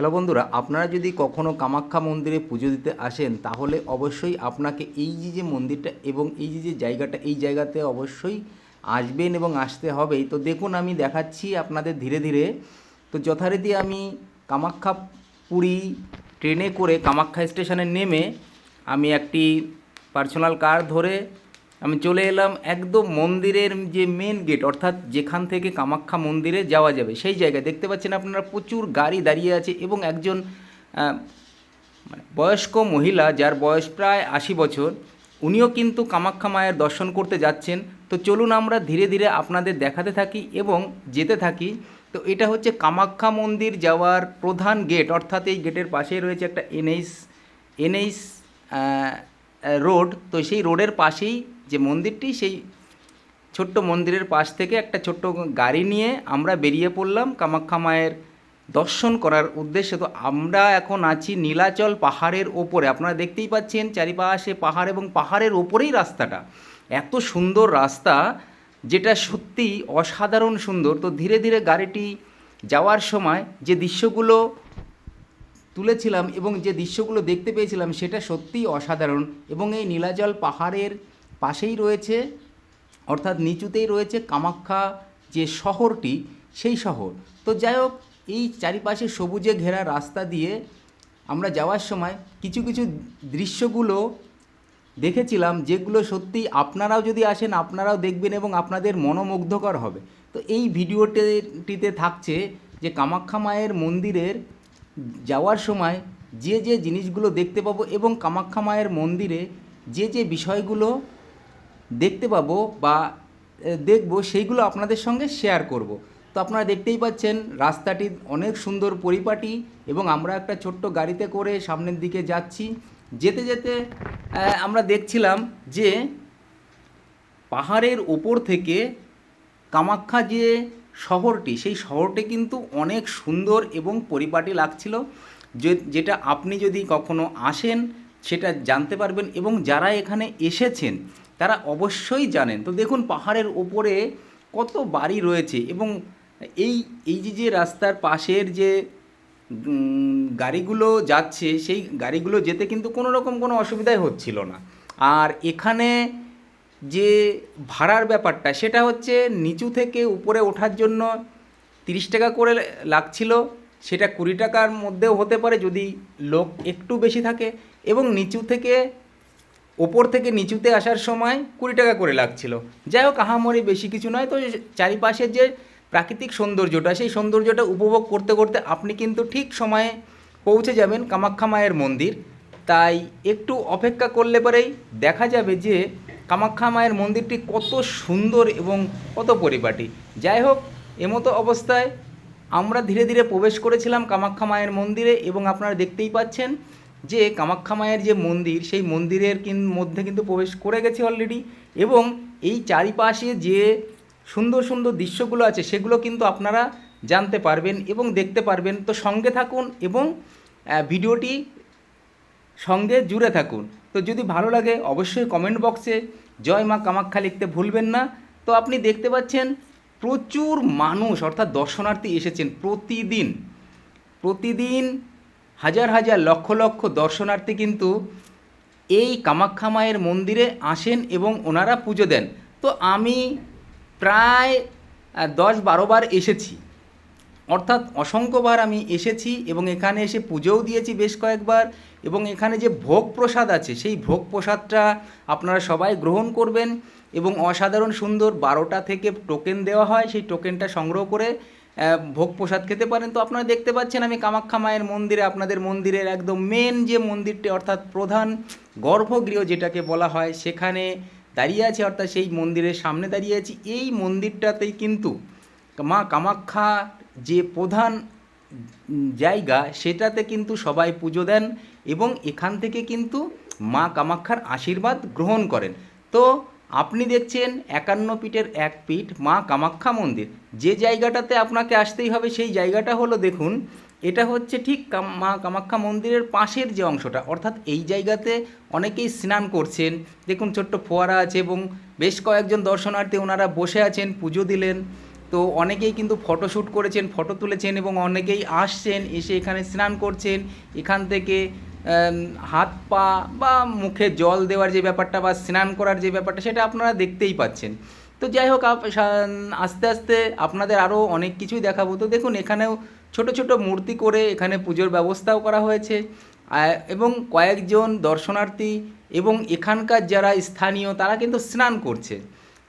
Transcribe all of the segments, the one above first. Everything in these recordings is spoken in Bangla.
হ্যালো বন্ধুরা, আপনারা যদি কখনো কামাখ্যা মন্দিরে পুজো দিতে আসেন, তাহলে অবশ্যই আপনাকে এই যে যে মন্দিরটা এবং এই যে যে জায়গাটা, এই জায়গাতে অবশ্যই আসবেন এবং আসতে হবেই। তো দেখুন, আমি দেখাচ্ছি আপনাদের ধীরে ধীরে। তো যথারীতি আমি কামাখ্যা পুরী ট্রেনে করে কামাখ্যা স্টেশনে নেমে আমি একটি পার্সোনাল কার ধরে আমি চলে এলাম একদম মন্দিরের যে মেন গেট অর্থাৎ যেখান থেকে কামাখ্যা মন্দিরে যাওয়া যাবে, সেই জায়গায়। দেখতে পাচ্ছেন আপনারা প্রচুর গাড়ি দাঁড়িয়ে আছে এবং একজন মানে বয়স্ক মহিলা, যার বয়স প্রায় আশি বছর, উনিও কিন্তু কামাখ্যা মায়ের দর্শন করতে যাচ্ছেন। তো চলুন আমরা ধীরে ধীরে আপনাদের দেখাতে থাকি এবং যেতে থাকি। তো এটা হচ্ছে কামাখ্যা মন্দির যাওয়ার প্রধান গেট অর্থাৎ এই গেটের পাশেই রয়েছে একটা এনএইচ এনএইচ রোড তো সেই রোডের পাশেই যে মন্দিরটি, সেই ছোট্ট মন্দিরের পাশ থেকে একটা ছোট্ট গাড়ি নিয়ে আমরা বেরিয়ে পড়লাম। কামাখ্যা মায়ের দর্শন করার উদ্দেশ্যে। তো আমরা এখন আছি নীলাচল পাহাড়ের ওপরে। আপনারা দেখতেই পাচ্ছেন চারিপাশে পাহাড় এবং পাহাড়ের ওপরেই রাস্তাটা। এত সুন্দর রাস্তা, যেটা সত্যি অসাধারণ সুন্দর। তো ধীরে ধীরে গাড়িটি যাওয়ার সময় যে দৃশ্যগুলো তুলেছিলাম এবং যে দৃশ্যগুলো দেখতে পেয়েছিলাম, সেটা সত্যিই অসাধারণ। এবং এই নীলাচল পাহাড়ের পাশেই রয়েছে, অর্থাৎ নিচুতেই রয়েছে কামাখ্যা যে শহরটি, সেই শহর। তো যাই হোক, এই চারিপাশে সবুজে ঘেরা রাস্তা দিয়ে আমরা যাওয়ার সময় কিছু কিছু দৃশ্যগুলো দেখেছিলাম, যেগুলো সত্যি আপনারাও যদি আসেন, আপনারাও দেখবেন এবং আপনাদের মনোমুগ্ধকর হবে। তো এই ভিডিওটিতে থাকছে যে কামাখ্যা মায়ের মন্দিরের যাওয়ার সময় যে যে জিনিসগুলো দেখতে পাবো এবং কামাখ্যা মায়ের মন্দিরে যে যে বিষয়গুলো দেখতে পাবো বা দেখব, সেইগুলো আপনাদের সঙ্গে শেয়ার করব। তো আপনারা দেখতেই পাচ্ছেন, রাস্তাটি অনেক সুন্দর পরিপাটি এবং আমরা একটা ছোট্ট গাড়িতে করে সামনের দিকে যাচ্ছি। যেতে যেতে আমরা দেখছিলাম যে, পাহাড়ের ওপর থেকে কামাখ্যা যে শহরটি, সেই শহরটি কিন্তু অনেক সুন্দর এবং পরিপাটি লাগছিল। যে, যেটা আপনি যদি কখনো আসেন, সেটা জানতে পারবেন এবং যারা এখানে এসেছেন তারা অবশ্যই জানেন। তো দেখুন, পাহাড়ের ওপরে কত বাড়ি রয়েছে এবং এই এই যে যে রাস্তার পাশের যে গাড়িগুলো যাচ্ছে, সেই গাড়িগুলো যেতে কিন্তু কোনো রকম কোনো অসুবিধাই হচ্ছিল না। আর এখানে যে ভাড়ার ব্যাপারটা, সেটা হচ্ছে নিচু থেকে উপরে ওঠার জন্য তিরিশ টাকা করে লাগছিল। সেটা কুড়ি টাকার মধ্যেও হতে পারে যদি লোক একটু বেশি থাকে এবং নিচু থেকে ওপর থেকে নিচুতে আসার সময় কুড়ি টাকা করে লাগছিল। যাই হোক, আহামরি বেশি কিছু নয়। তো চারিপাশের যে প্রাকৃতিক সৌন্দর্যটা, সেই সৌন্দর্যটা উপভোগ করতে করতে আপনি কিন্তু ঠিক সময়ে পৌঁছে যাবেন কামাখ্যা মায়ের মন্দির। তাই একটু অপেক্ষা করলে পরেই দেখা যাবে যে কামাখ্যা মায়ের মন্দিরটি কত সুন্দর এবং কত পরিপাটি। যাই হোক, এমতো অবস্থায় আমরা ধীরে ধীরে প্রবেশ করেছিলাম কামাখ্যা মায়ের মন্দিরে এবং আপনারা দেখতেই পাচ্ছেন যে কামাখ্যা মায়ের যে মন্দির, সেই মন্দিরের মধ্যে কিন্তু প্রবেশ করে গেছে অলরেডি এবং এই চারিপাশে যে সুন্দর সুন্দর দৃশ্যগুলো আছে, সেগুলো কিন্তু আপনারা জানতে পারবেন এবং দেখতে পারবেন। তো সঙ্গে থাকুন এবং ভিডিওটি সঙ্গে জুড়ে থাকুন। তো যদি ভালো লাগে অবশ্যই কমেন্ট বক্সে জয় মা কামাখ্যা লিখতে ভুলবেন না। তো আপনি দেখতে পাচ্ছেন প্রচুর মানুষ, অর্থাৎ দর্শনার্থী এসেছেন প্রতিদিন। প্রতিদিন হাজার হাজার লক্ষ লক্ষ দর্শনার্থী কিন্তু এই কামাখ্যা মায়ের মন্দিরে আসেন এবং ওনারা পুজো দেন। তো আমি প্রায় দশ বারো বার এসেছি। অর্থাৎ অসংখ্যবার আমি এসেছি এবং এখানে এসে পুজোও দিয়েছি বেশ কয়েকবার এবং এখানে যে ভোগ প্রসাদ আছে, সেই ভোগ প্রসাদটা আপনারা সবাই গ্রহণ করবেন এবং অসাধারণ সুন্দর বারোটা থেকে টোকেন দেওয়া হয়, সেই টোকেনটা সংগ্রহ করে ভোগ প্রসাদ খেতে পারেন। তো আপনারা দেখতে পাচ্ছেন, আমি কামাখ্যা মায়ের মন্দিরে, আপনাদের মন্দিরের একদম মেন যে মন্দিরটি, অর্থাৎ প্রধান গর্ভগৃহ যেটাকে বলা হয়, সেখানে দাঁড়িয়ে আছে, অর্থাৎ সেই মন্দিরের সামনে দাঁড়িয়ে আছি। এই মন্দিরটাতেই কিন্তু মা কামাখ্যা যে প্রধান জায়গা, সেটাতে কিন্তু সবাই পুজো দেন এবং এখান থেকে কিন্তু মা কামাখ্যার আশীর্বাদ গ্রহণ করেন। তো আপনি দেখছেন একান্ন পিঠের এক পিঠ মা কামাখ্যা মন্দির। যে জায়গাটাতে আপনাকে আসতেই হবে সেই জায়গাটা হলো দেখুন, এটা হচ্ছে ঠিক মা কামাখ্যা মন্দিরের পাশের যে অংশটা। অর্থাৎ এই জায়গাতে অনেকেই স্নান করছেন। দেখুন ছোট্ট ফোয়ারা আছে এবং বেশ কয়েকজন দর্শনার্থী ওনারা বসে আছেন, পুজো দিলেন। তো অনেকেই কিন্তু ফটোশ্যুট করেছেন, ফটো তুলেছেন এবং অনেকেই আসছেন, এসে এখানে স্নান করছেন। এখান থেকে হাত পা বা মুখে জল দেওয়ার যে ব্যাপারটা বা স্নান করার যে ব্যাপারটা, সেটা আপনারা দেখতেই পাচ্ছেন। তো যাই হোক আস্তে আস্তে আপনাদের আরও অনেক কিছুই দেখাবো। তো দেখুন, এখানেও ছোট ছোট মূর্তি করে এখানে পুজোর ব্যবস্থাও করা হয়েছে। এবং কয়েকজন দর্শনার্থী এবং এখানকার যারা স্থানীয়, তারা কিন্তু স্নান করছে।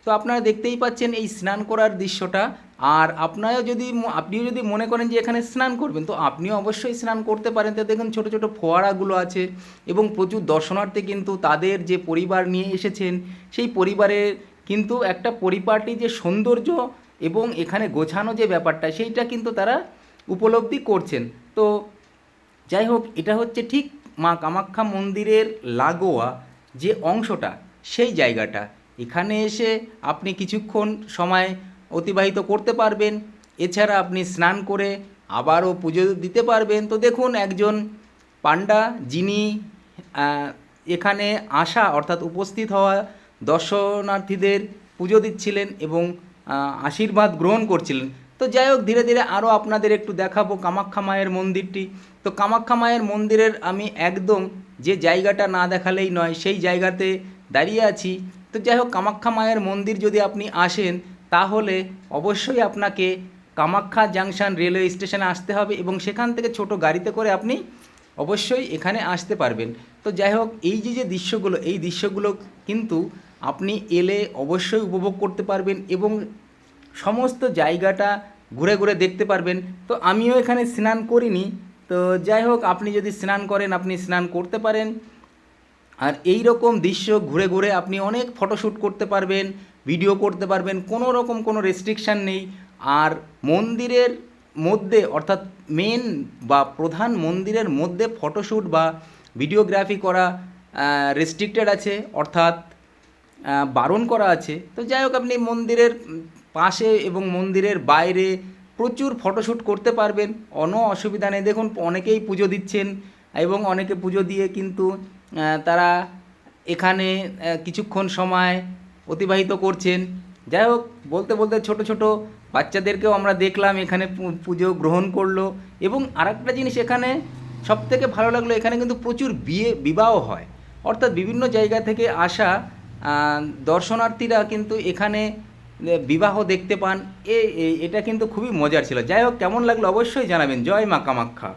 তো আপনারা দেখতেই পাচ্ছেন এই স্নান করার দৃশ্যটা। আর আপনারাও যদি আপনিও যদি মনে করেন যে এখানে স্নান করবেন, তো আপনিও অবশ্যই স্নান করতে পারেন। তো দেখুন, ছোট ছোট ফোয়ারাগুলো আছে এবং প্রচুর দর্শনার্থী কিন্তু তাদের যে পরিবার নিয়ে এসেছেন, সেই পরিবারের কিন্তু একটা পরিপাটি যে সৌন্দর্য এবং এখানে গোছানো যে ব্যাপারটা, সেইটা কিন্তু তারা উপলব্ধি করছেন। তো যাই হোক, এটা হচ্ছে ঠিক মা কামাখ্যা মন্দিরের লাগোয়া যে অংশটা, সেই জায়গাটা। এখানে এসে আপনি কিছুক্ষণ সময় অতিবাহিত করতে পারবেন। এছাড়া আপনি স্নান করে আবারও পুজো দিতে পারবেন। তো দেখুন একজন পান্ডা যিনি এখানে আসা অর্থাৎ উপস্থিত হওয়া দর্শনার্থীদের পুজো দিচ্ছিলেন এবং আশীর্বাদ গ্রহণ করছিলেন। তো যাই হোক, ধীরে ধীরে আরও আপনাদের একটু দেখাবো কামাখ্যা মায়ের মন্দিরটি। তো কামাখ্যা মায়ের মন্দিরের আমি একদম যে জায়গাটা না দেখালেই নয়, সেই জায়গাতে দাঁড়িয়ে আছি। তো যাই হোক, কামাখ্যা মায়ের মন্দির যদি আপনি আসেন তাহলে অবশ্যই আপনাকে কামাখ্যা জাংশন রেলওয়ে স্টেশনে আসতে হবে এবং সেখান থেকে ছোট গাড়িতে করে আপনি অবশ্যই এখানে আসতে পারবেন। তো যাই হোক, এই যে যে দৃশ্যগুলো, এই দৃশ্যগুলো কিন্তু আপনি এলে অবশ্যই উপভোগ করতে পারবেন এবং সমস্ত জায়গাটা ঘুরে ঘুরে দেখতে পারবেন। তো আমিও এখানে স্নান করিনি। তো যাই হোক, আপনি যদি স্নান করেন, আপনি স্নান করতে পারেন। আর এই রকম দৃশ্য ঘুরে ঘুরে আপনি অনেক ফটোশ্যুট করতে পারবেন। ভিডিও করতে পারবেন, কোনো রকম কোনো রেস্ট্রিকশান নেই। আর মন্দিরের মধ্যে, অর্থাৎ মেন বা প্রধান মন্দিরের মধ্যে ফটোশ্যুট বা ভিডিওগ্রাফি করা রেস্ট্রিক্টেড আছে, অর্থাৎ বারণ করা আছে। তো যাই হোক, আপনি মন্দিরের পাশে এবং মন্দিরের বাইরে প্রচুর ফটোশ্যুট করতে পারবেন। কোনো অসুবিধা নেই। দেখুন, অনেকেই পুজো দিচ্ছেন এবং অনেকে পুজো দিয়ে কিন্তু তারা এখানে কিছুক্ষণ সময় অতিবাহিত করছেন। যাই হোক, বলতে বলতে ছোট ছোট বাচ্চাদেরকেও আমরা দেখলাম, এখানে পুজো গ্রহণ করল এবং আরেকটা জিনিস এখানে সব থেকে ভালো লাগল, এখানে কিন্তু প্রচুর বিয়ে, বিবাহ হয়। অর্থাৎ বিভিন্ন জায়গা থেকে আসা দর্শনার্থীরা কিন্তু এখানে বিবাহ দেখতে পান। এ- এটা কিন্তু খুবই মজার ছিল। যাই হোক, কেমন লাগল অবশ্যই জানাবেন। জয় মা কামাখ্যা